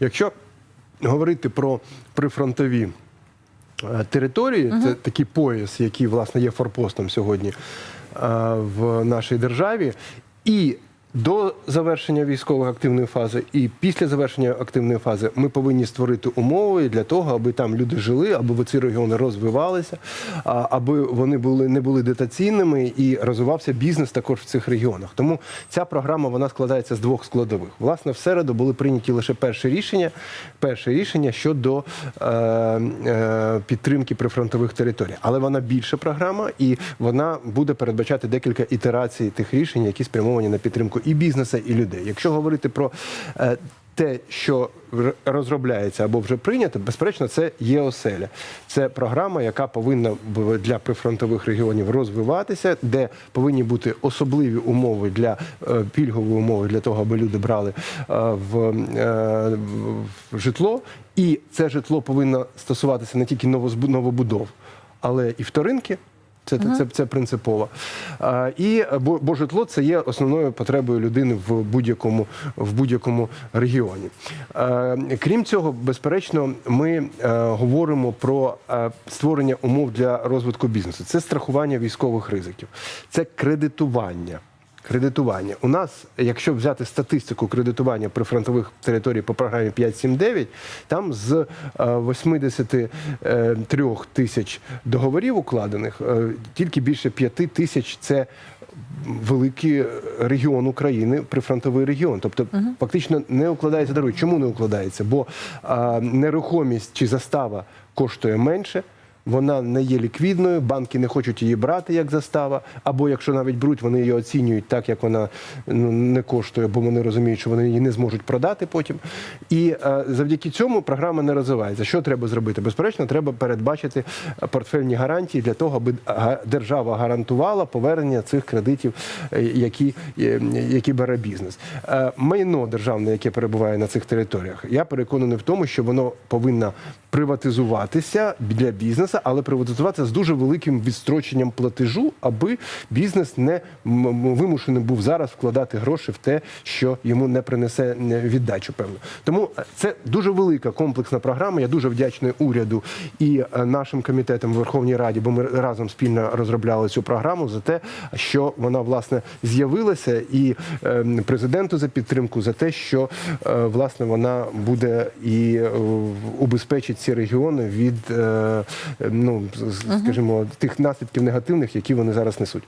Якщо говорити про прифронтові е, території, це такий пояс, який власне є форпостом сьогодні е, в нашій державі, і до завершення військової активної фази, і після завершення активної фази ми повинні створити умови для того, аби там люди жили, аби ці регіони розвивалися, аби вони були не були дотаційними і розвивався бізнес також в цих регіонах. Тому ця програма вона складається з двох складових. Власне, в середу були прийняті лише перші рішення. Перше рішення щодо е, е, підтримки прифронтових територій, але вона більша програма, і вона буде передбачати декілька ітерацій тих рішень, які спрямовані на підтримку і бізнесу, і людей. Якщо говорити про е, те, що розробляється або вже прийнято, безперечно, це є оселя. Це програма, яка повинна для прифронтових регіонів розвиватися, де повинні бути особливі умови для е, пільгові умови для того, аби люди брали е, в, житло. І це житло повинно стосуватися не тільки новобудов, але і вторинки. Це, це, це принципово. А, і бо, бо житло це є основною потребою людини в будь-якому в будь-якому регіоні. А, крім цього, безперечно, ми а, говоримо про а, створення умов для розвитку бізнесу. Це страхування військових ризиків, це кредитування. Кредитування. У нас, якщо взяти статистику кредитування прифронтових територій по програмі 5.7.9, там з е, 83 тисяч договорів укладених, е, тільки більше 5 тисяч це великий регіон України, прифронтовий регіон. Тобто, фактично не укладається дороги. Чому не укладається? Бо е, нерухомість чи застава коштує менше. Вона не є ліквідною, банки не хочуть її брати як застава, або якщо навіть беруть, вони її оцінюють так, як вона ну, не коштує, бо вони розуміють, що вони її не зможуть продати потім. І е, завдяки цьому програма не розвивається. Що треба зробити? Безперечно, треба передбачити е, портфельні гарантії для того, аби держава гарантувала повернення цих кредитів, е, які, е, які бере бізнес. Е, Майно державне, яке перебуває на цих територіях, я переконаний в тому, що воно повинно приватизуватися для бізнесу, але приватизуватися з дуже великим відстроченням платежу, аби бізнес не вимушений був зараз вкладати гроші в те, що йому не принесе віддачу. Певно, тому е, це дуже велика комплексна програма. Я дуже вдячний уряду і е, нашим комітетам в Верховній Раді, бо ми разом спільно розробляли цю програму за те, що вона власне з'явилася, і е, президенту за підтримку за те, що е, власне вона буде і убезпечить ці регіони від е, ну скажімо тих наслідків негативних, які вони зараз несуть.